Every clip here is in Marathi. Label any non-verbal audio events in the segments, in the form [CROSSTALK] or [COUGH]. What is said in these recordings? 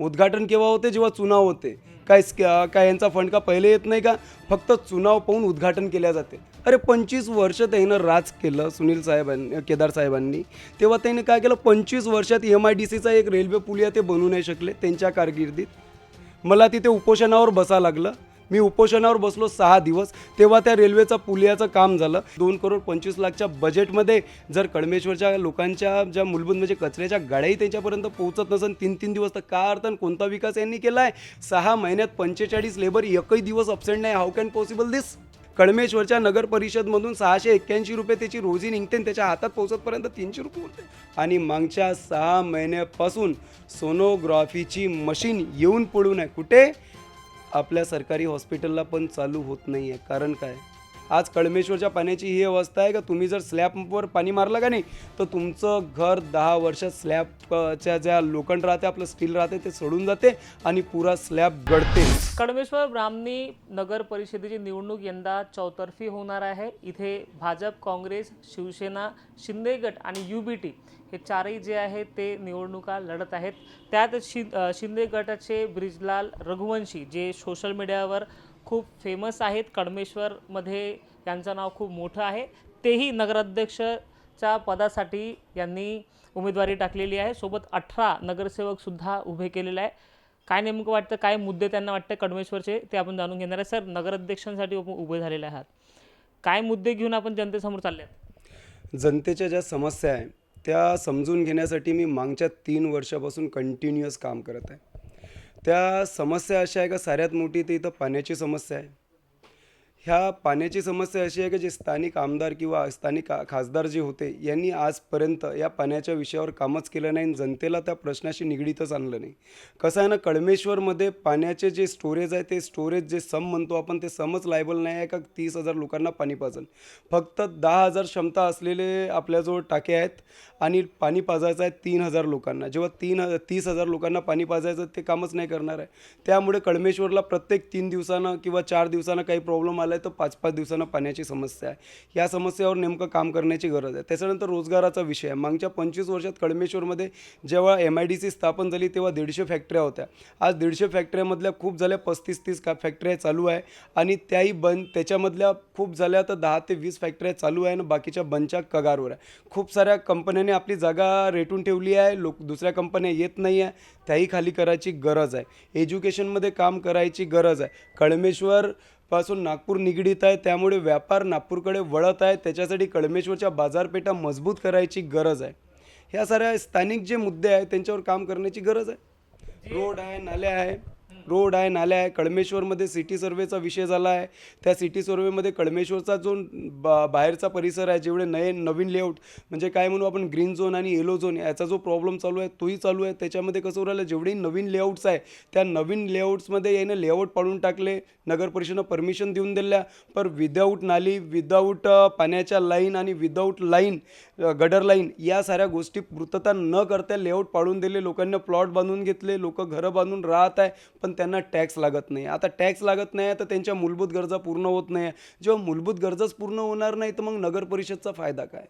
उद्घाटन केव्हा होते जेव्हा चुनाव होते? काय काय यांचा फंड का पहिले येत नाही का? फक्त चुनाव पाहून उद्घाटन केल्या जाते. अरे पंचवीस वर्ष त्यानं राज केलं सुनील साहेबांनी केदार साहेबांनी. तेव्हा त्याने काय केलं? पंचवीस वर्षात एम आय डी सीचा एक रेल्वे पुलिया ते बनू नाही शकले त्यांच्या कारकिर्दीत. मला तिथे उपोषणावर बसा लागलं. मी उपोषणावर बसलो सहा दिवस. तेव्हा त्या रेल्वेचा पुलियाचं काम झालं. दोन करोड पंचवीस लाखच्या बजेटमध्ये जर कळमेश्वरच्या लोकांच्या ज्या मूलभूत म्हणजे कचऱ्याच्या गाड्याही त्यांच्यापर्यंत पोहोचत नसेल तीन तीन दिवस तर का अर्थ आणि कोणता विकास यांनी केला आहे सहा महिन्यात पंचेचाळीस लेबर एकही दिवस अपसेंट नाही. हाऊ कॅन पॉसिबल दिस कळमेश्वरच्या नगर परिषदमधून सहाशे एक्क्याऐंशी रुपये त्याची रोजी निघते आणि त्याच्या हातात पोहोचतपर्यंत तीनशे रुपये होते आणि मागच्या सहा महिन्यापासून सोनोग्राफीची मशीन येऊन पडून आहे कुठे? आपल्या सरकारी हॉस्पिटलला पण चालू होत नाही आहे कारण काय? आज कळमेश्वरच्या पाण्याची ही अवस्था आहे का? तुम्ही जर स्लॅबवर पाणी मारलं का नाही तर तुमचं घर दहा वर्ष स्लॅबच्या ज्या लोखंड राहते आपलं स्टील राहते ते सोडून जाते आणि पुरा स्लॅब गळते. कडमेश्वर ब्राह्मणी नगर परिषदेची निवडणूक यंदा चौतर्फी होणार आहे. इथे भाजप काँग्रेस शिवसेना शिंदे गट आणि यू बी टी हे चारही जे आहेत ते निवडणुका लढत आहेत. त्यात शि शिंदे गटाचे ब्रिजलाल रघुवंशी जे सोशल मीडियावर खूप फेमस आहेत. कडमेश्वरमध्ये यांचं नाव खूप मोठं आहे. तेही नगराध्यक्षच्या पदासाठी यांनी उमेदवारी टाकलेली आहे. सोबत अठरा नगरसेवकसुद्धा उभे केलेले आहे काय नेमकं वाटतं काय मुद्दे त्यांना वाटतं कडमेश्वरचे ते आपण जाणून घेणार आहे. सर नगराध्यक्षांसाठी उभे झालेले आहात. काय मुद्दे घेऊन आपण जनतेसमोर चालले आहात? जनतेच्या ज्या समस्या आहे त्या समजून घेण्यासाठी मी मागच्या तीन वर्षापासून कंटिन्युअस काम करत आहे. त्या समस्या अशा आहे का? साऱ्यात मोठी ती इथं पाण्याची समस्या आहे. ह्या पाण्याची समस्या अशी आहे की जे स्थानिक आमदार किंवा स्थानिक खासदार जे होते यांनी आजपर्यंत या पाण्याच्या विषयावर कामच केलं नाही आणि जनतेला त्या प्रश्नाशी निगडीतच आणलं नाही. कसं आहे ना कळमेश्वरमध्ये पाण्याचे जे स्टोरेज आहे ते स्टोरेज जे सम म्हणतो आपण ते समच लायबल नाही आहे का तीस हजार लोकांना पाणी पाजन? फक्त दहा हजार क्षमता असलेले आपल्याजवळ टाके आहेत आणि पाणी पाजायचं आहे तीन हजार लोकांना. जेव्हा तीन हजार तीस हजार लोकांना पाणी पाजायचं ते कामच नाही करणार आहे. त्यामुळे कळमेश्वरला प्रत्येक तीन दिवसानं किंवा चार दिवसानं काही प्रॉब्लेम आला आहे तर पाच पाच दिवसानं पाण्याची समस्या आहे. या समस्यावर नेमकं काम करण्याची गरज आहे. त्याच्यानंतर रोजगाराचा विषय आहे. मागच्या पंचवीस वर्षात कळमेश्वरमध्ये जेव्हा एम आय डी सी स्थापन झाली तेव्हा दीडशे फॅक्टऱ्या होत्या. आज दीडशे फॅक्टऱ्यामधल्या खूप झाल्या पस्तीस तीस का फॅक्टऱ्या चालू आहे आणि त्याही बंद त्याच्यामधल्या खूप झाल्या तर दहा ते वीस फॅक्टऱ्या चालू आहे आणि बाकीच्या बंदच्या कगारवर आहे. खूप साऱ्या कंपन्यांनी आपली जागा रेटून ठेवली आहे लोक दुसऱ्या कंपन्या येत नाही आहे. त्याही खाली करायची गरज आहे. एज्युकेशनमध्ये काम करायची गरज आहे. कळमेश्वर पासून नागपूर निगडीत आहे. त्यामुळे व्यापार नागपूरकडे वळत आहे. त्याच्यासाठी कळमेश्वरच्या बाजारपेठा मजबूत करायची गरज आहे. ह्या साऱ्या स्थानिक जे मुद्दे आहेत त्यांच्यावर काम करण्याची गरज आहे. रोड आहे नाल्या आहे. रोड आहे नाल्या आहे कळमेश्वरमध्ये सिटी सर्वेचा विषय झाला आहे. त्या सिटी सर्वेमध्ये कळमेश्वरचा जो बा बाहेरचा परिसर आहे जेवढे नये नवीन लेआउट म्हणजे काय म्हणू आपण ग्रीन झोन आणि येलो झोन याचा जो प्रॉब्लेम चालू आहे तोही चालू आहे. त्याच्यामध्ये कसं राहिलं जेवढे नवीन लेआउट्स आहे त्या नवीन लेआउट्समध्ये यानं लेआउट पाडून टाकले नगर परिषदेनं परमिशन देऊन दिल्या. पर विदाऊट नाली विदाऊट पाण्याच्या लाईन आणि विदाऊट लाईन गडर लाईन या साऱ्या गोष्टी पूर्तता न करता लेआउट पाडून दिले. लोकांना प्लॉट बांधून घेतले लोक घरं बांधून राहत आहे पण त्यांना टॅक्स लागत नाही. आता टॅक्स लागत नाही तर त्यांच्या मूलभूत गरजा पूर्ण होत नाही. जेव्हा मूलभूत गरजाच पूर्ण होणार नाही तर मग नगर परिषदचा फायदा काय?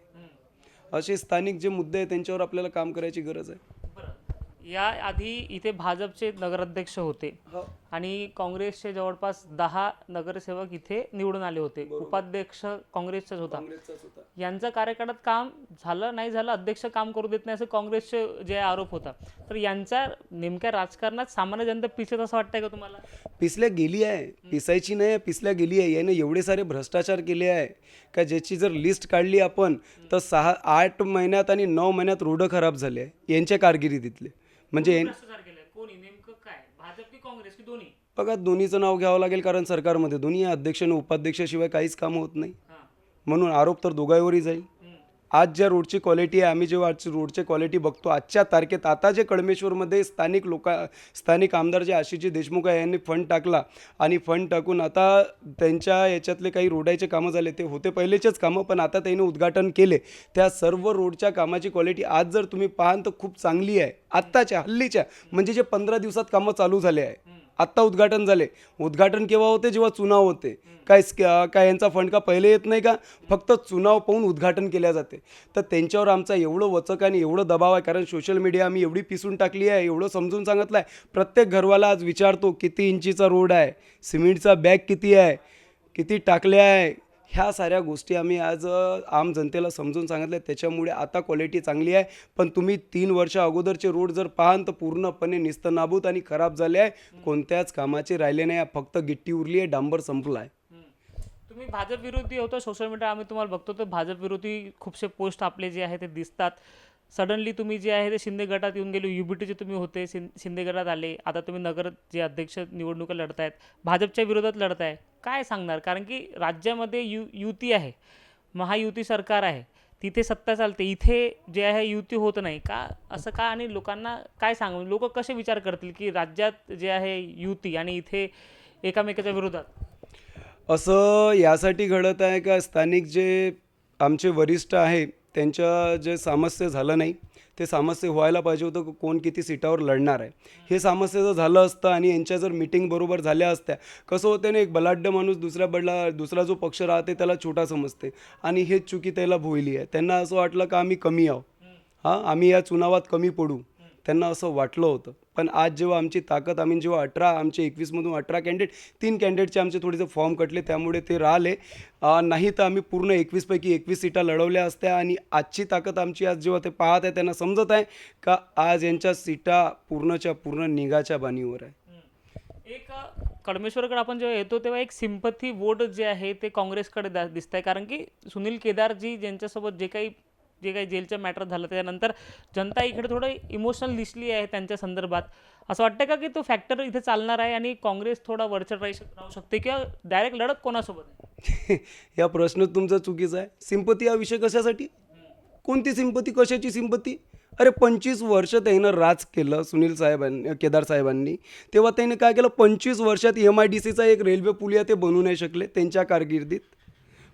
असे स्थानिक जे मुद्दे आहेत त्यांच्यावर आपल्याला काम करायची गरज आहे. या आधी इथे भाजपचे नगराध्यक्ष होते. आणि काँग्रेसचे जवळपास दहा नगरसेवक इथे निवडून आले होते. उपाध्यक्ष काँग्रेसचाच होता. यांचं कार्यकाळात काम झालं नाही झालं अध्यक्ष काम करू देत नाही असं काँग्रेसचे जे आरोप होता. तर यांच्या नेमक्या राजकारणात सामान्य जनता पिछेत असं वाटतंय का तुम्हाला? पिसल्या गेली आहे. पिसायची नाही आहे पिसल्या गेली आहे. याने एवढे सारे भ्रष्टाचार केले आहे का ज्याची जर लिस्ट काढली आपण तर सहा आठ महिन्यात आणि नऊ महिन्यात रोडं खराब झाले यांच्या कारकिर्दीतले. म्हणजे यां- भ्रष्टाचार केलाय कोणी नेमकं काय भाजप की काँग्रेस की दोन्ही. बघा दोन्हीचं नाव घ्यावं लागेल कारण सरकारमध्ये दोन्ही अध्यक्ष आणि उपाध्यक्षाशिवाय काहीच काम होत नाही. म्हणून आरोप तर दोघांवरही जाईल. आज ज्या रोडची क्वालिटी आहे आम्ही जेव्हा आजची रोडची क्वालिटी बघतो आजच्या तारखेत आता जे कळमेश्वरमध्ये स्थानिक लोका स्थानिक आमदार जे आशिषजी देशमुख आहे यांनी फंड टाकला. आणि फंड टाकून आता त्यांच्या याच्यातले काही रोडायचे कामं झाले ते होते पहिलेचेच कामं पण आता त्यांनी उद्घाटन केले. त्या सर्व रोडच्या कामाची क्वालिटी आज जर तुम्ही पाहाल तर खूप चांगली आहे. आत्ताच्या हल्लीच्या म्हणजे जे पंधरा दिवसात कामं चालू झाले आहे. आत्ता उद्घाटन झाले. उद्घाटन केव्हा होते? जेव्हा चुनाव होते. काय काय यांचा फंड का पहिले येत नाही का? फक्त चुनाव पाहून उद्घाटन केल्या जाते. तर त्यांच्यावर आमचा एवढं वचक आणि एवढं दबाव आहे कारण सोशल मीडिया आम्ही एवढी पिसून टाकली आहे एवढं समजून सांगितलं आहे प्रत्येक घरवाला आज विचारतो किती इंचीचा रोड आहे? सिमेंटचा बॅग किती आहे? किती टाकले आहे? ह्या साऱ्या गोष्टी आम्ही आज आम जनतेला समजून सांगितल्या. त्याच्यामुळे आता क्वालिटी चांगली आहे. पण तुम्ही तीन वर्ष अगोदरचे रोड जर पाहाल तर पूर्णपणे निस्तनाबूत आणि खराब झाले आहे. कोणत्याच कामाचे राहिले नाही फक्त गिट्टी उरली आहे. डांबर संपला आहे. तुम्ही भाजप विरोधी होता सोशल मीडिया आम्ही तुम्हाला बघतो तर भाजप विरोधी खूपसे पोस्ट आपले जे आहे ते दिसतात. सडनली तुम्ही जे आहे ते शिंदे गटात येऊन गेले. युबीटीचे तुम्ही होते शिं शिंदे गटात आले. आता तुम्ही नगर जे अध्यक्ष निवडणुका लढत आहेत भाजपच्या विरोधात लढत आहे काय सांगणार? कारण की राज्यामध्ये यु युती आहे. महायुती सरकार आहे. तिथे सत्ता चालते. इथे जे आहे युती होत नाही. का असं का? आणि लोकांना काय सांग? लोक कसे विचार करतील की राज्यात जे आहे युती आणि इथे एकामेकाच्या विरोधात? असं यासाठी घडत आहे का? स्थानिक जे आमचे वरिष्ठ आहे त्यांच्या जे सामस्य झालं नाही ते सामस्य व्हायला पाहिजे होतं की कोण किती सीटावर लढणार आहे. हे सामस्य जर झालं असतं आणि यांच्या जर मिटिंग बरोबर झाल्या असत्या कसं होतं ना एक बलाढ्य माणूस दुसऱ्या बडला दुसरा जो पक्ष राहते त्याला छोटा समजते. आणि हेच चुकी त्याला भोयली आहे. त्यांना असं वाटलं का आम्ही कमी आहो हां आम्ही या चुनावात कमी पडू. त्यांना असं वाटलं होतं. पण आज जेव्हा आमची ताकद आम्ही जेव्हा अठरा आमचे एकवीसमधून अठरा कॅन्डिडेट तीन कॅन्डिडेटचे आमचे थोडेसे फॉर्म कटले त्यामुळे ते राहिले. नाही तर आम्ही पूर्ण एकवीसपैकी एकवीस सीटा लढवल्या असत्या आणि आजची ताकद आमची आज जेव्हा ते पाहत आहे त्यांना समजत आहे का आज यांच्या सीटा पूर्णच्या पूर्ण निघाच्या बाणीवर आहे. एक कडमेश्वरकडे आपण जेव्हा येतो तेव्हा एक सिम्पथी वोट जे आहे ते काँग्रेसकडे दिसत आहे कारण की सुनील केदारजी ज्यांच्यासोबत जे काही जे काही जेलचं मॅटर झालं त्याच्यानंतर जनता इकडे थोडं इमोशनल दिसली आहे त्यांच्या संदर्भात. असं वाटतं का की तो फॅक्टर इथे चालणार आहे आणि काँग्रेस थोडा वरचढ राहू राहू शकते किंवा डायरेक्ट लढत कोणासोबत [LAUGHS] या प्रश्न तुमचा चुकीचा आहे. सिंपती हा विषय कशासाठी? कोणती सिंपती? कशाची सिंपती? अरे पंचवीस वर्ष त्यानं राज केलं सुनील साहेबांनी केदार साहेबांनी. तेव्हा त्याने काय केलं? पंचवीस वर्षात एम आय डी सीचा एक रेल्वे पुलिया ते बनू नाही शकले त्यांच्या कारकिर्दीत.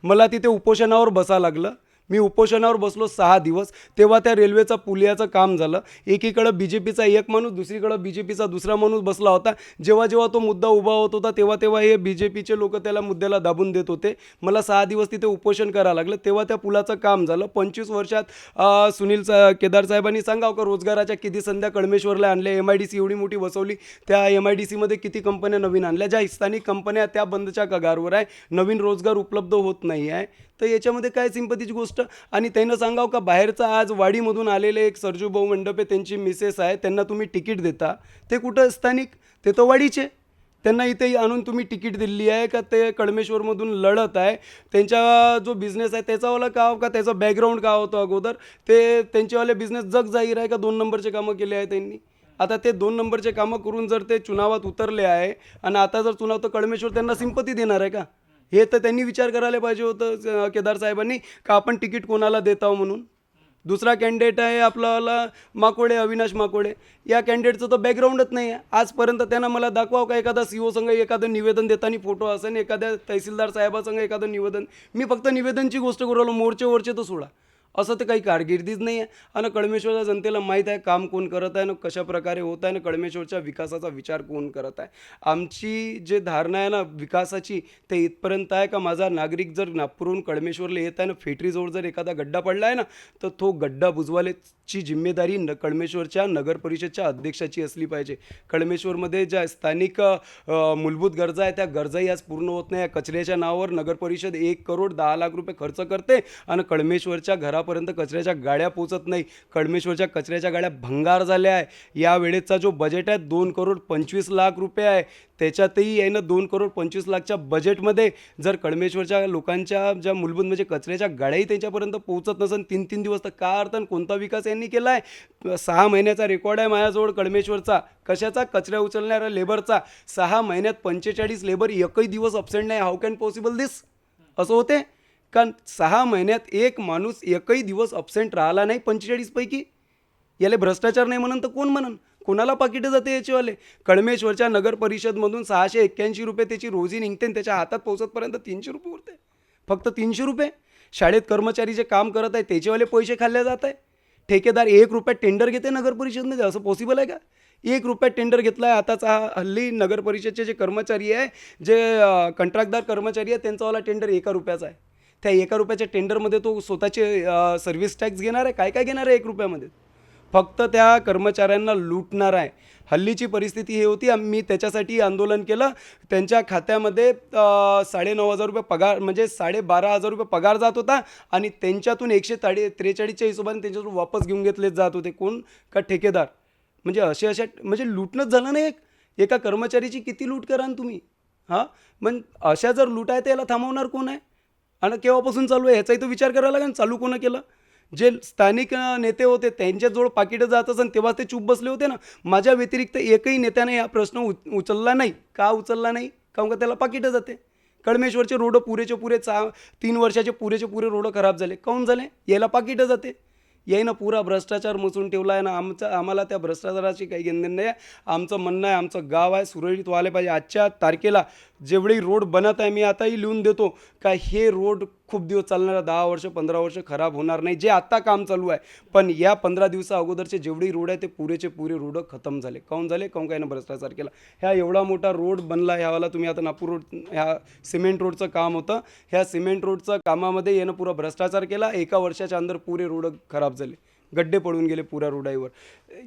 मला तिथे उपोषणावर बसा लागलं. मी उपोषणावर बसलो सहा दिवस तेव्हा त्या रेल्वेचं पुलियाचं काम झालं. एकीकडं बी जे पीचा एक माणूस दुसरीकडं बी जे पीचा दुसरा माणूस बसला होता. जेव्हा जेव्हा तो मुद्दा उभा होत होता तेव्हा तेव्हा हे बी जे पीचे लोक त्याला मुद्द्याला दाबून देत होते. मला सहा दिवस तिथे उपोषण करावं लागलं. तेव्हा त्या पुलाचं काम झालं. पंचवीस वर्षात सुनील सा केदार साहेबांनी सांगावं का रोजगाराच्या किती संध्या कळमेश्वरला आणल्या एम आय डी सी एवढी मोठी बसवली. त्या एम आय डी सीमध्ये किती कंपन्या नवीन आणल्या? ज्या स्थानिक कंपन्या त्या बंदच्या कगारवर आहे. नवीन रोजगार उपलब्ध होत नाही आहे. तर याच्यामध्ये काय सिंपतीची गोष्ट? आणि त्यांना सांगावं का बाहेरचा आज वाडीमधून आलेले एक सरजूभाऊ मंडपे त्यांची मिसेस आहे त्यांना तुम्ही तिकीट देता. ते कुठं स्थानिक? ते तर वाडीचे. त्यांना इथे आणून तुम्ही तिकीट दिली आहे का? ते कळमेश्वरमधून लढत आहे. त्यांचा जो बिझनेस आहे त्याचावाला का हो का? त्याचं बॅकग्राऊंड का होतं अगोदर? ते त्यांचेवाले बिझनेस जग जाहीर आहे का? दोन नंबरचे कामं केले आहे त्यांनी. आता ते दोन नंबरचे कामं करून जर ते चुनावात उतरले आहे आणि आता जर चुनाव तर कळमेश्वर त्यांना सिंपती देणार आहे का? हे तर त्यांनी विचार करायला पाहिजे होतं केदार साहेबांनी का आपण तिकीट कोणाला देत आहो म्हणून? दुसरा कॅन्डिडेट आहे आपल्याला माकोडे अविनाश माकोडे. या कॅन्डिडेटचं तर बॅकग्राऊंडच नाही आहे. आजपर्यंत त्यांना मला दाखवावं का एखादा सी ओ संघ एखादं निवेदन देताना फोटो असेल एखाद्या तहसीलदार साहेबासंग एखादं निवेदन? मी फक्त निवेदनची गोष्ट करू राहिलो मोर्चे वरचे तर सोडा. असं तर काही कारकिर्दीच नाही आहे. आणि कळमेश्वरच्या जनतेला माहीत आहे काम कोण करत आहे ना कशा प्रकारे होत आहे ना कळमेश्वरच्या विकासाचा विचार कोण करत आहे. आमची जे धारणा आहे ना विकासाची ते इथपर्यंत आहे का माझा नागरिक जर नागपूरहून कळमेश्वरला येत आहे ना फेटरीजवळ जर एखादा गड्डा पडला आहे ना तर तो गड्डा ची जिम्मेदारी न कळमेश्वरच्या नगरपरिषदच्या अध्यक्षाची असली पाहिजे. कळमेश्वरमध्ये ज्या स्थानिक मूलभूत गरजा आहे त्या गरजाही आज पूर्ण होत नाही. या कचऱ्याच्या नावावर नगरपरिषद एक करोड दहा लाख रुपये खर्च करते आणि कळमेश्वरच्या घरापर्यंत कचऱ्याच्या गाड्या पोचत नाही. कळमेश्वरच्या कचऱ्याच्या गाड्या भंगार झाल्या आहे. या वेळेचा जो बजेट आहे दोन करोड पंचवीस लाख रुपये आहे. त्याच्यातही आहे ना दोन करोड पंचवीस लाखच्या बजेटमध्ये जर कळमेश्वरच्या लोकांच्या ज्या मूलभूत म्हणजे कचऱ्याच्या गाड्याही त्यांच्यापर्यंत पोहोचत नसेल तीन तीन दिवस तर का अर्थ आणि कोणता विकास यांनी केला आहे सहा महिन्याचा रेकॉर्ड आहे माझ्याजवळ कळमेश्वरचा. कशाचा? कचऱ्या उचलणाऱ्या लेबरचा सहा महिन्यात पंचेचाळीस लेबर एकही दिवस अबसेंट नाही. हाऊ कॅन पॉसिबल दिस असं होते? कारण सहा महिन्यात एक माणूस एकही दिवस अपसेंट राहिला नाही पंचेचाळीसपैकी याले भ्रष्टाचार नाही म्हणून तर कोण म्हणन? कोणाला पाकिटं जाते याचीवाले? कळमेश्वरच्या नगर परिषदमधून सहाशे एक्क्याऐंशी रुपये त्याची रोजी निघते आणि त्याच्या हातात पोहोचतपर्यंत तीनशे रुपये उरते. फक्त तीनशे रुपये? शाळेत कर्मचारी जे काम करत आहे त्याचेवाले पैसे खाल्ले जात आहे ठेकेदार एक रुपयात टेंडर घेते नगर परिषदमध्ये? असं पॉसिबल आहे का? एक रुपयात टेंडर घेतला आहे आताचा हा हल्ली नगर परिषदचे जे कर्मचारी आहे जे कंत्राटदार कर्मचारी आहे त्यांचावाला टेंडर एका रुपयाचा आहे. त्या एका रुपयाच्या टेंडरमध्ये तो स्वतःचे सर्व्हिस टॅक्स घेणार आहे? काय काय घेणार आहे एक रुपयामध्ये? फक्त त्या कर्मचाऱ्यांना लुटणार आहे. हल्लीची परिस्थिती हे होती मी त्याच्यासाठी आंदोलन केलं. त्यांच्या खात्यामध्ये साडेनऊ हजार रुपये पगार म्हणजे साडेबारा हजार रुपये पगार जात होता आणि त्यांच्यातून एकशे ताडे त्रेचाळीसच्या हिशोबाने त्यांच्यातून वापस घेऊन घेतले जात होते. कोण? का ठेकेदार. म्हणजे असे अशा म्हणजे लूटणंच झालं ना एक. एका कर्मचारीची किती लूट कराल तुम्ही? हां? मग अशा जर लूट आहे तर याला थांबवणार कोण आहे? आणि केव्हापासून चालू आहे? ह्याचाही तो विचार करावा लागेल. चालू कोणं केलं? जे स्थानिक नेते होते त्यांच्याजवळ पाकिटं जात असन तेव्हा ते चूप बसले होते ना? माझ्या व्यतिरिक्त एकही नेत्याने हा प्रश्न उच उचलला नाही. का उचलला नाही? काऊन का त्याला पाकिटं जाते? कळमेश्वरचे रोड पुरेचे पुरे चा तीन वर्षाचे पुरेचे पुरे रोड खराब झाले. काऊन झाले? याला पाकिटं जाते. याईनं पुरा भ्रष्टाचार मचून ठेवला आहे ना? आमचा आम्हाला त्या भ्रष्टाचाराची काही घेणं नाही आहे. आमचं म्हणणं आहे आमचं गाव आहे सुरळीत व्हायला पाहिजे. आजच्या तारखेला जेवढी रोड बनत आहे मी आताही लिहून देतो का हे रोड खूप दिवस चालणार दहा वर्ष पंधरा वर्ष खराब होणार नाही. जे आत्ता काम चालू आहे. पण या पंधरा दिवसा अगोदरचे जेवढे रोड आहे ते पुरेचे पुरे रोड खतम झाले. काऊन झाले? काऊन काय ना भ्रष्टाचार केला ह्या एवढा मोठा रोड बनला ह्यावाला तुम्ही आता नागपूर रोड ह्या सिमेंट रोडचं काम होतं. ह्या सिमेंट रोडचं कामामध्ये यानं पुरा भ्रष्टाचार केला. एका वर्षाच्या अंदर पुरे रोड खराब झाले. गड्डे पडून गेले पुऱ्या रोडाईवर.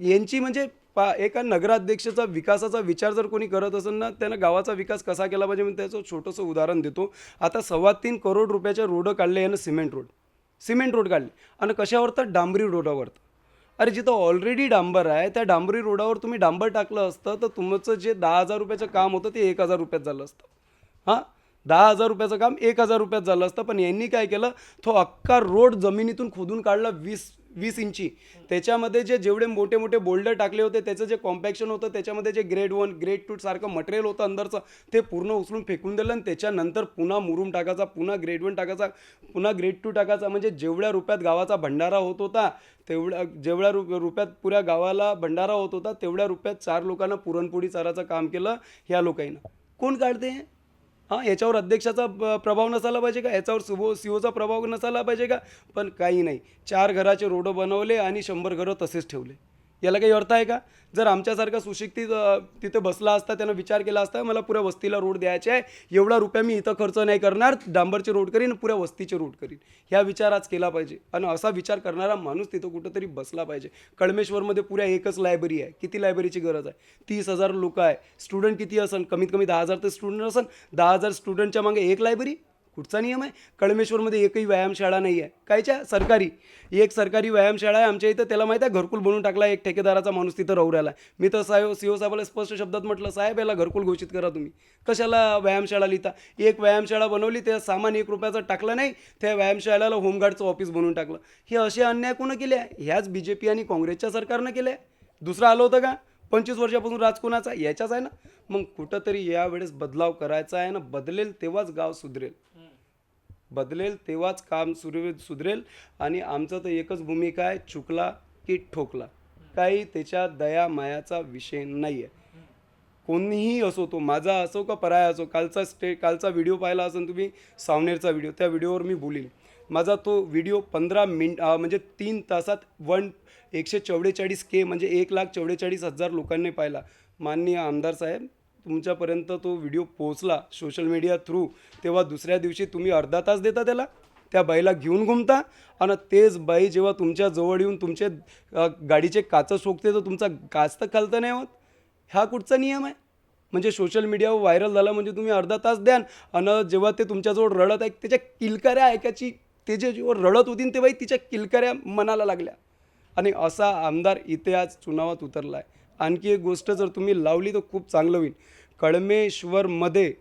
यांची म्हणजे पा एका नगराध्यक्षाचा विकासाचा विचार जर कोणी करत असेल ना त्यानं गावाचा विकास कसा केला पाहिजे मी त्याचं छोटंसं उदाहरण देतो. आता सव्वा तीन करोड रुपयाचे रोडं काढले यानं सिमेंट रोड. सिमेंट रोड काढले. आणि कशावर तर डांबरी रोडावर. अरे जिथं ऑलरेडी डांबर आहे त्या डांबरी रोडावर तुम्ही डांबर टाकलं असतं तर तुमचं जे दहा हजार रुपयाचं काम होतं ते एक हजार रुपयात झालं असतं. हां? दहा हजार रुपयाचं काम एक हजार रुपयात झालं असतं पण यांनी काय केलं? तो अख्खा रोड जमिनीतून खोदून काढला वीस वीस इंची. त्याच्यामध्ये जे जेवढे मोठे मोठे बोल्डर टाकले होते त्याचं जे कॉम्पॅक्शन होतं त्याच्यामध्ये जे ग्रेड वन ग्रेड टू सारखं मटेरियल होतं अंदरचं ते पूर्ण उचलून फेकून दिलं आणि त्याच्यानंतर पुन्हा मुरूम टाकायचा पुन्हा ग्रेड वन टाकायचा पुन्हा ग्रेड टू टाकायचा. म्हणजे जेवढ्या रुपयात गावाचा भंडारा होत होता तेवढ्या जेवढ्या रु रुपयात पुऱ्या गावाला भंडारा होत होता तेवढ्या रुपयात चार लोकांना पुरणपोळी चाराचं काम केलं ह्या लोकांना. कोण काढते? हां याच्यावर अध्यक्षाचा प्रभाव नसायला पाहिजे का? याच्यावर सुबो सी ओचा प्रभाव नसायला पाहिजे का? पण काही नाही. चार घराचे रोडं बनवले आणि शंभर घरं तसेच ठेवले. याला काही अर्थ आहे का? जर आमच्यासारखा सुशिक्षित तिथे बसला असता त्यानं विचार केला असता मला पुऱ्या वस्तीला रोड द्यायचे आहे एवढा रुपया मी इथं खर्च नाही करणार डांबरचे रोड करीन पुऱ्या वस्तीचे रोड करीन. ह्या विचार आज केला पाहिजे. आणि असा विचार करणारा माणूस तिथं कुठंतरी बसला पाहिजे. कळमेश्वरमध्ये पुऱ्या एकच लायब्ररी आहे. किती लायब्ररीची गरज आहे? तीस हजार लोकं आहे. स्टुडंट किती असन? कमीत कमी दहा हजार तर स्टुडंट असन. दहा हजार स्टुडंटच्या मागे एक लायब्ररी कुठचा नियम आहे? कळमेश्वरमध्ये एकही व्यायामशाळा नाही आहे. कायच्या? सरकारी. एक सरकारी व्यायामशाळा आहे आमच्या इथं. त्याला माहिती आहे घरकुल बनवून टाकला एक ठेकेदाराचा माणूस तिथं राहू राहिला. मी तर साहेब सी ओ साहेबाला स्पष्ट शब्दात म्हटलं साहेब याला घरकुल घोषित करा तुम्ही. कशाला व्यायामशाळा लिहिता? एक व्यायामशाळा बनवली त्या सामान एक रुपयाचं टाकलं नाही त्या व्यायामशाळेला होमगार्डचं ऑफिस बनवून टाकलं. हे असे अन्याय कोणं केले आहे? ह्याच बी जे पी आणि काँग्रेसच्या सरकारनं केले आहे. दुसरं आलं होतं का? पंचवीस वर्षापासून राजकोणाचा याच्याच आहे ना? मग कुठंतरी यावेळेस बदलाव करायचा आहे ना? बदलेल तेव्हाच गाव सुधरेल. बदलेल तेव्हाच काम सुरू सुधरेल. आणि आमचं तर एकच भूमिका आहे चुकला की ठोकला. काही त्याच्या दया मायाचा विषय नाही आहे कोणीही असो तो माझा असो का पराया असो कालचा स्टे कालचा व्हिडिओ पाहिला असेल तुम्ही सावनेरचा व्हिडिओ त्या व्हिडिओवर मी बोलील माझा तो व्हिडिओ पंधरा मिन म्हणजे तीन तासात वन एकशे चौवेचाळीस के म्हणजे एक लाख चौवेचाळीस हजार लोकांनी पाहिला. माननीय आमदार साहेब तुमच्यापर्यंत तो व्हिडिओ पोहोचला सोशल मीडिया थ्रू तेव्हा दुसऱ्या दिवशी तुम्ही अर्धा तास देता त्याला? त्या बाईला घेऊन घुमता आणि तेच बाई जेव्हा तुमच्या जवळ येऊन तुमचे गाडीचे काचं सोकते तर तुमचा काच तर खालतं नाही होत? हा कुठचा नियम आहे? म्हणजे सोशल मीडियावर व्हायरल झाला म्हणजे तुम्ही अर्धा तास द्यान आणि जेव्हा ते तुमच्याजवळ रडत आहे त्याच्या किलकाऱ्या ऐकायची ते जे जेव्हा रडत होती तेव्हाही तिच्या किलकाऱ्या मनाला लागल्या. आणि असा आमदार इतिहास चुनावात उतरला आहे आणखी एक गोष्ट जर तुम्ही लावली तर खूप चांगलं होईल. कळमेश्वरमध्ये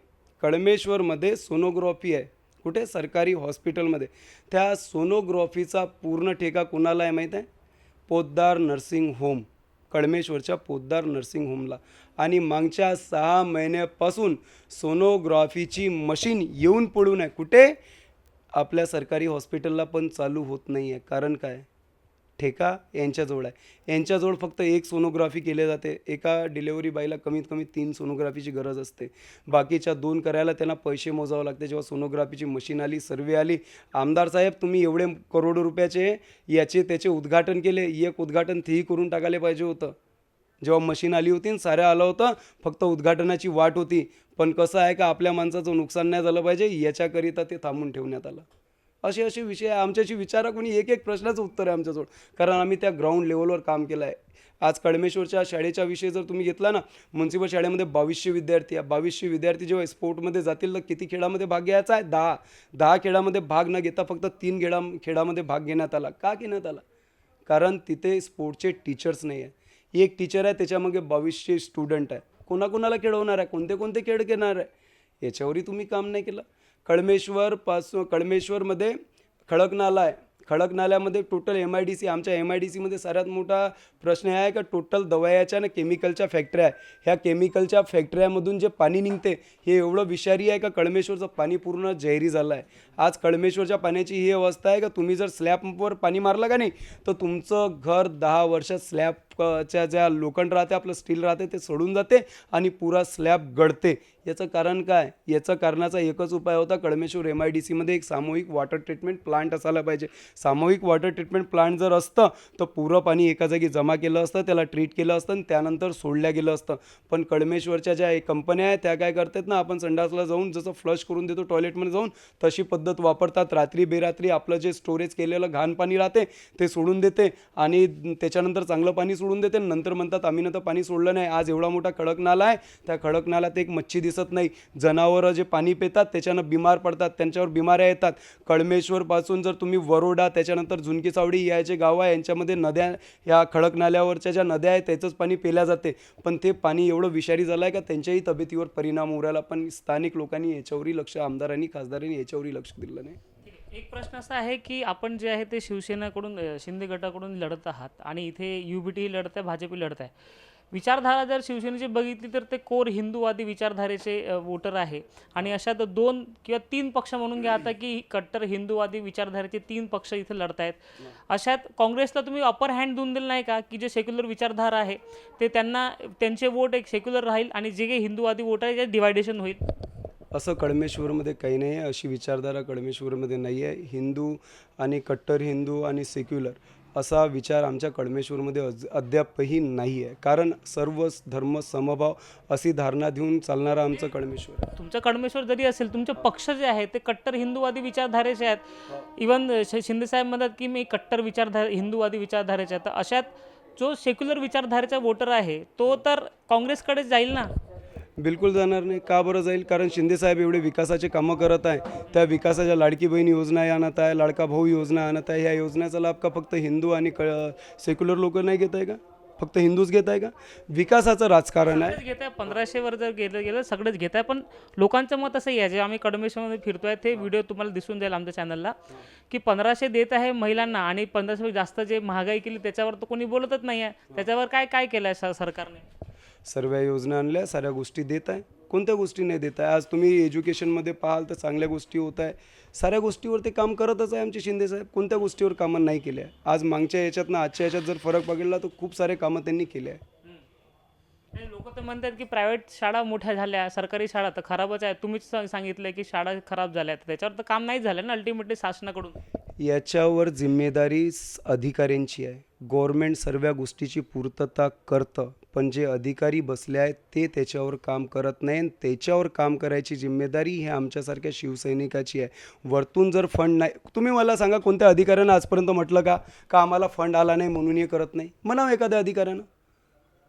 कळमेश्वरमध्ये सोनोग्राफी आहे. कुठे? सरकारी हॉस्पिटलमध्ये त्या सोनोग्राफीचा पूर्ण ठेका कोणाला आहे माहीत आहे? पोद्दार नर्सिंग होम कळमेश्वरच्या पोद्दार नर्सिंग होमला आणि मागच्या सहा महिन्यापासून सोनोग्राफीची मशीन येऊन पडून आहे. कुठे? आपल्या सरकारी हॉस्पिटलला पण चालू होत नाही आहे कारण काय? ठेका यांच्याजवळ आहे. यांच्याजवळ फक्त एक सोनोग्राफी केली जाते. एका डिलेवरी बाईला कमीत कमी तीन सोनोग्राफीची गरज असते. बाकीच्या दोन करायला त्यांना पैसे मोजावं लागते. जेव्हा सोनोग्राफीची मशीन आली सर्वे आली आमदार साहेब तुम्ही एवढे करोडो रुपयाचे याचे त्याचे उद्घाटन केले. एक उद्घाटन तेही करून टाकायला पाहिजे होतं. जेव्हा मशीन आली होती आणि साऱ्या आलं होतं फक्त उद्घाटनाची वाट होती. पण कसं आहे का आपल्या माणसाचं नुकसान नाही झालं पाहिजे याच्याकरिता ते थांबून ठेवण्यात आलं. असे असे विषय आहे आमच्याशी विचारा कोणी एक एक प्रश्नाचं उत्तर आहे आमच्याजवळ. कारण आम्ही त्या ग्राउंड लेवलवर काम केलं आहे आज कडमेश्वरच्या शाळेच्या विषय जर तुम्ही घेतला ना म्युन्सिपल शाळेमध्ये बावीसशे विद्यार्थी आहे. बावीसशे विद्यार्थी जेव्हा स्पोर्टमध्ये जातील तर किती खेळामध्ये भाग घ्यायचा आहे? दहा. दहा खेळामध्ये भाग न घेता फक्त तीन खेळा खेळामध्ये भाग घेण्यात आला. का घेण्यात आला? कारण तिथे स्पोर्टचे टीचर्स नाही आहे एक टीचर आहे त्याच्यामागे बावीसशे स्टुडंट आहे कोणाकोणाला खेळवणार आहे? कोणते कोणते खेळ घेणार आहे? याच्यावरही तुम्ही काम नाही केलं. कळमेश्वरपासून कळमेश्वरमध्ये खडक नाला आहे. खडक नाल्यामध्ये total M I D C आमच्या एम आय डी सीमध्ये सर्वात मोठा प्रश्न आहे का टोटल दवायाच्या आणि केमिकलच्या फॅक्टऱ्या आहे. ह्या केमिकलच्या फॅक्टऱ्यामधून जे पाणी निघते हे एवढं विषारी आहे का कळमेश्वरचं पाणी पूर्ण जहरी झालं आहे आज कळमेश्वरच्या पाण्याची ही अवस्था आहे का तुम्ही जर स्लॅबवर पाणी मारलं का नाही तर तुमचं घर दहा वर्षात स्लॅबच्या ज्या लोखंड राहते आपलं स्टील राहते ते सोडून जाते आणि पुरा स्लॅब गळते. याचं कारण काय? याचं कारणाचा एकच उपाय होता कळमेश्वर एम आय डी सीमध्ये एक सामूहिक वॉटर ट्रीटमेंट प्लांट असायला पाहिजे. सामूहिक वॉटर ट्रीटमेंट प्लांट जर असतं तर पुरं पाणी एका जागी जमा केलं असतं त्याला ट्रीट केलं असतं आणि त्यानंतर सोडल्या गेलं असतं. पण कळमेश्वरच्या ज्या कंपन्या आहेत त्या काय करतात ना आपण संडासला जाऊन जसं फ्लश करून देतो टॉयलेटमध्ये जाऊन तशी पद्धत वापरतात. रात्री बेरात्री आपलं जे स्टोरेज केलेलं घाण पाणी राहते ते सोडून देते आणि त्याच्यानंतर चांगलं पाणी सोडून देते. नंतर म्हणतात आम्ही ना तर पाणी सोडलं नाही. आज एवढा मोठा खडक नाला आहे. त्या खडक नाल्यात एक मच्छी दिसत नाही. जनावरं जे पाणी पितात त्याच्यानं बिमार पडतात त्यांच्यावर बिमाऱ्या येतात. कळमेश्वरपासून जर तुम्ही वरोडा त्याच्यानंतर झुणकी सावडी या जे गावं आहे यांच्यामध्ये नद्या या खडक नाल्यावरच्या ज्या नद्या आहेत त्याचंच पाणी पिल्या जाते. पण ते पाणी एवढं विषारी झालं आहे का त्यांच्याही तब्येतीवर परिणाम होऊ राहिला. पण स्थानिक लोकांनी याच्यावरही लक्ष आमदारांनी खासदारांनी याच्यावरही लक्ष दिलं नाही. एक प्रश्न असा आहे की आपण जे आहे ते शिवसेनेकडून शिंदे गटाकडून लढत आहात आणि इथे यू बी टी लढत आहे भाजपही लढत आहे. विचारधारा जर शिवसेनेची बघितली तर ते कोर हिंदूवादी विचारधारेचे वोटर आहे. आणि अशात दोन किंवा तीन पक्ष म्हणून घ्या आता की कट्टर हिंदूवादी विचारधारेचे तीन पक्ष इथे लढत आहेत अशात काँग्रेसला तुम्ही अपर हँड देऊन दिलं नाही का? की जे सेक्युलर विचारधारा आहे ते त्यांना त्यांचे वोट एक सेक्युलर राहील आणि जे काही हिंदूवादी वोट आहे ते डिवायडेशन होईल? असं कडमेश्वरमध्ये काही नाही आहे अशी विचारधारा कडमेश्वरमध्ये नाही आहे हिंदू आणि कट्टर हिंदू आणि सेक्युलर असा विचार आमच्या कळमेश्वरमध्ये अज अद्यापही नाही आहे कारण सर्व धर्म समभाव अशी धारणा देऊन चालणारं आमचं कळमेश्वर आहे. तुमचं कडमेश्वर जरी असेल तुमचे पक्ष जे आहेत ते कट्टर हिंदूवादी विचारधारेचे आहेत. इवन शिंदेसाहेब म्हणतात की मी कट्टर विचारधारे हिंदूवादी विचारधारेचे आहे तर अशात जो सेक्युलर विचारधारेचा वोटर आहे तो तर काँग्रेसकडेच जाईल ना? बिलकुल जाणार नाही. का बरं जाईल? कारण शिंदेसाहेब एवढे विकासाचे कामं करत आहे. त्या विकासाच्या लाडकी बहीण योजना आणत आहे लाडका भाऊ योजना आणत आहे. ह्या योजनेचा लाभ का फक्त हिंदू आणि क सेक्युलर लोक नाही घेत आहे का? फक्त हिंदूच घेत आहे का? विकासाचं राजकारण आहे. घेत आहे. पंधराशेवर जर गेलं गेलं सगळेच घेत आहे. पण लोकांचं मत असंही आहे. जे आम्ही कडमेश्वरमध्ये आहे ते व्हिडिओ तुम्हाला दिसून जाईल आमच्या चॅनलला की पंधराशे देत आहे महिलांना आणि पंधराशे जास्त जे महागाई केली त्याच्यावर तर कोणी बोलतच नाही आहे त्याच्यावर काय काय केलं आहे सरकारने? सर्व योजना आणल्या साऱ्या गोष्टी देत आहे. कोणत्या गोष्टी नाही देत आहे? आज तुम्ही एज्युकेशनमध्ये पाहाल तर चांगल्या गोष्टी होत आहे. साऱ्या गोष्टीवर ते काम करतच आहे आमचे शिंदेसाहेब कोणत्या गोष्टीवर कामं नाही केले आहे? आज मागच्या याच्यातनं आजच्या याच्यात जर फरक बघितला तर खूप सारे कामं त्यांनी केले आहे. लोक तर म्हणतात की प्रायव्हेट शाळा मोठ्या झाल्या सरकारी शाळा तर खराबच आहे. तुम्हीच सांगितलं की शाळा खराब झाल्या तर त्याच्यावर तर काम नाही झालं ना अल्टिमेटली शासनाकडून? याच्यावर जिम्मेदारी अधिकाऱ्यांची आहे. गव्हर्मेंट सर्व गोष्टीची पूर्तता करतं. पण जे अधिकारी बसले आहेत ते त्याच्यावर काम करत नाही आणि त्याच्यावर काम करायची जिम्मेदारी हे आमच्यासारख्या शिवसैनिकाची आहे. वरतून जर फंड नाही तुम्ही मला सांगा कोणत्या अधिकाऱ्यानं आजपर्यंत म्हटलं का का आम्हाला फंड आला नाही म्हणून हे करत नाही? म्हणावं एखाद्या अधिकाऱ्यानं.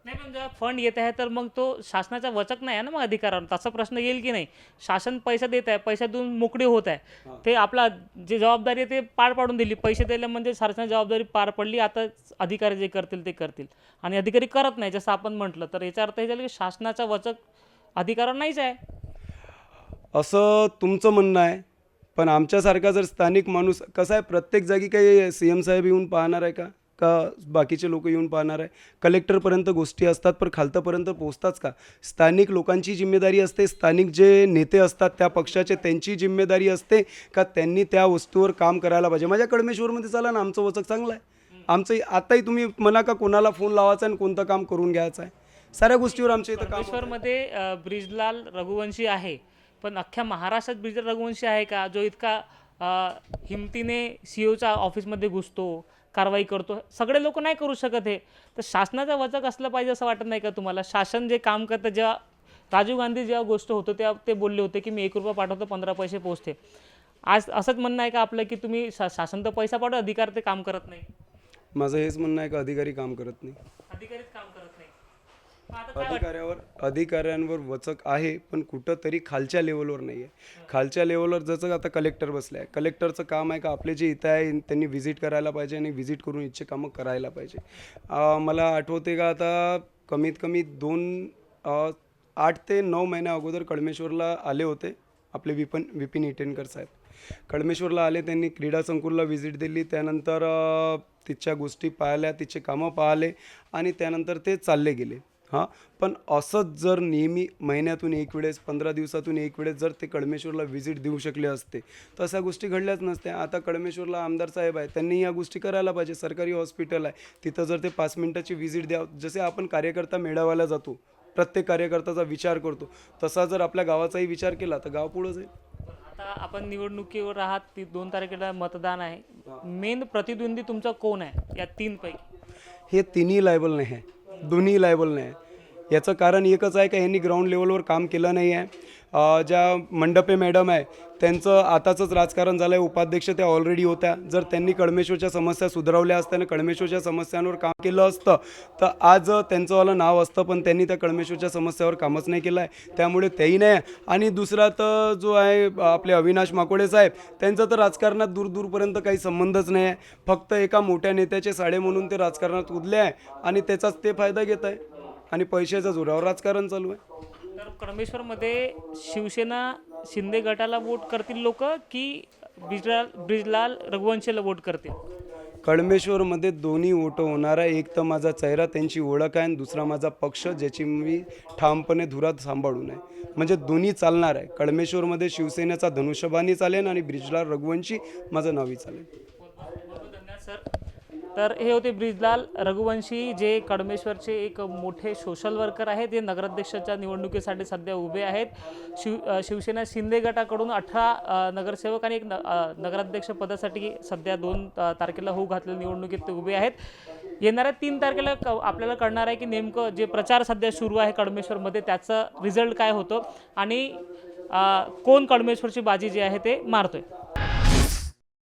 नाही पण जेव्हा फंड येत आहे तर मग तो शासनाचा वचक नाही आहे ना मग अधिकारावर. तसा प्रश्न येईल की नाही? शासन पैसा देत आहे पैसा देऊन मोकळे होत आहे. ते आपला जे जबाबदारी आहे ते पार पाडून दिली. पैसे दिले म्हणजे शासनाची जबाबदारी पार पडली आता अधिकारी जे करतील ते करतील. आणि अधिकारी करत नाही जसं आपण म्हटलं तर याचा अर्थ हे झालं की शासनाचा वचक अधिकारावर नाहीच आहे. असं तुमचं म्हणणं आहे पण आमच्यासारखा जर स्थानिक माणूस कसा आहे? प्रत्येक जागी काही सी एम साहेब येऊन पाहणार आहे का? का बाकीचे लोक येऊन पाहणार आहे? कलेक्टरपर्यंत गोष्टी असतात पण खालतापर्यंत पोहोचताच का? स्थानिक लोकांची जिम्मेदारी असते स्थानिक जे नेते असतात त्या पक्षाचे त्यांची जिम्मेदारी असते का त्यांनी त्या वस्तूवर काम करायला पाहिजे? माझ्या कडमेश्वरमध्ये चाला ना आमचं वचक चांगलं आहे. आमचं आताही तुम्ही म्हणा का कोणाला फोन लावायचा आणि कोणतं काम करून घ्यायचं आहे? साऱ्या गोष्टीवर आमच्या इथं कामेश्वरमध्ये ब्रिजलाल रघुवंशी आहे पण अख्ख्या महाराष्ट्रात ब्रिजलाल रघुवंशी आहे का? जो इतका हिमतीने सी ओच्या ऑफिसमध्ये घुसतो कारवाई करतो. सगळे लोक नाही करू शकत हे. तर शासनाचा वचक असलं पाहिजे असं वाटत नाही का तुम्हाला? शासन जे काम करतं जेव्हा राजीव गांधी जेव्हा गोष्ट होतं तेव्हा ते बोलले होते की मी एक रुपया पाठवतो पंधरा पैसे पोचते आज असंच म्हणणं आहे का आपलं की तुम्ही शा शासन तर पैसा पाठव अधिकार ते काम करत नाही? माझं हेच म्हणणं आहे का अधिकारी काम करत नाही? अधिकारीच काम करत नाही मग आता काय अधिकाऱ्यावर अधिकाऱ्यांवर वचक आहे पण कुठंतरी खालच्या लेवलवर नाही आहे खालच्या लेवलवर जसं आता कलेक्टर बसले आहे कलेक्टरचं काम आहे का? आपले जे इथं आहे त्यांनी व्हिजिट करायला पाहिजे आणि व्हिजिट करून इथचे कामं करायला पाहिजे. मला आठवते का आता कमीत कमी दोन आठ ते नऊ महिन्या अगोदर कळमेश्वरला आले होते आपले विपन विपिन इटेनकर साहेब. कळमेश्वरला आले त्यांनी क्रीडा संकुलला व्हिजिट दिली त्यानंतर तिच्या गोष्टी पाहिल्या तिचे कामं पाहिले आणि त्यानंतर ते चालले गेले. हां पण असंच जर नेहमी महिन्यातून एक वेळेस पंधरा दिवसातून एक वेळेस जर ते कळमेश्वरला व्हिजिट देऊ शकले असते तर अशा गोष्टी घडल्याच नसत्या. आता कळमेश्वरला आमदार साहेब आहे त्यांनी या गोष्टी करायला पाहिजे. सरकारी हॉस्पिटल आहे तिथं जर ते पाच मिनिटाची व्हिजिट द्या जसे आपण कार्यकर्ता मेळाव्याला जातो प्रत्येक कार्यकर्त्याचा विचार करतो तसा जर आपल्या गावाचाही विचार केला तर गाव पुढं जाईल. आता आपण निवडणुकीवर आहात ती दोन तारखेला मतदान आहे. मेन प्रतिद्वंदी तुमचा कोण आहे? या तीन पैकी. हे तिन्ही लायबल नाही आहे. दोन्ही लायबल नाही आहे याचं कारण एकच आहे का यांनी ग्राउंड लेवलवर काम केलं नाही आहे. ज्या मंडपे मॅडम आहे त्यांचं आताचंच राजकारण झालं आहे उपाध्यक्ष त्या ऑलरेडी होत्या. जर त्यांनी कडमेश्वरच्या समस्या सुधारवल्या असत्या आणि कडमेश्वरच्या समस्यांवर काम केलं असतं तर आज त्यांचंवालं नाव असतं पण त्यांनी त्या कडमेश्वरच्या समस्यावर कामच नाही केलं आहे. त्यामुळे तेही नाही आहे. आणि दुसरा तर जो आहे आपले अविनाश माकोडे साहेब त्यांचं तर राजकारणात दूरदूरपर्यंत काही संबंधच नाही आहे. फक्त एका मोठ्या नेत्याचे साडे म्हणून ते राजकारणात उदले आहे आणि त्याचाच ते फायदा घेत आहे. आणि पैशाच्या जोरावर राजकारण चालू आहे. तर कडमेश्वरमध्ये शिवसेना शिंदे गटाला वोट करतील लोक की ब्रिजलाल ब्रिजलाल रघुवंशीला वोट करतील? कळमेश्वरमध्ये दोन्ही वोटं होणार आहे एक तर माझा चेहरा त्यांची ओळख आहे आणि दुसरा माझा पक्ष ज्याची मी ठामपणे धुरात सांभाळून आहे. म्हणजे दोन्ही चालणार आहे. कळमेश्वरमध्ये शिवसेनेचा धनुष्यबाणी चालेल आणि ब्रिजलाल रघुवंशी माझं नावही चालेल. सर. तर हे होते ब्रिजलाल रघुवंशी जे कडमेश्वरचे एक मोठे सोशल वर्कर आहेत. जे नगराध्यक्षाच्या निवडणुकीसाठी सध्या उभे आहेत. शिव शिवसेना शिंदे गटाकडून अठरा नगरसेवक आणि एक न नगराध्यक्ष पदासाठी सध्या दोन तारखेला होऊ घातलेल्या निवडणुकीत ते उभे आहेत. येणाऱ्या तीन तारखेला क आपल्याला कळणार आहे की नेमकं जे प्रचार सध्या सुरू आहे कडमेश्वरमध्ये त्याचं रिझल्ट काय होतं आणि कोण कडमेश्वरची बाजी जी आहे ते मारतोय.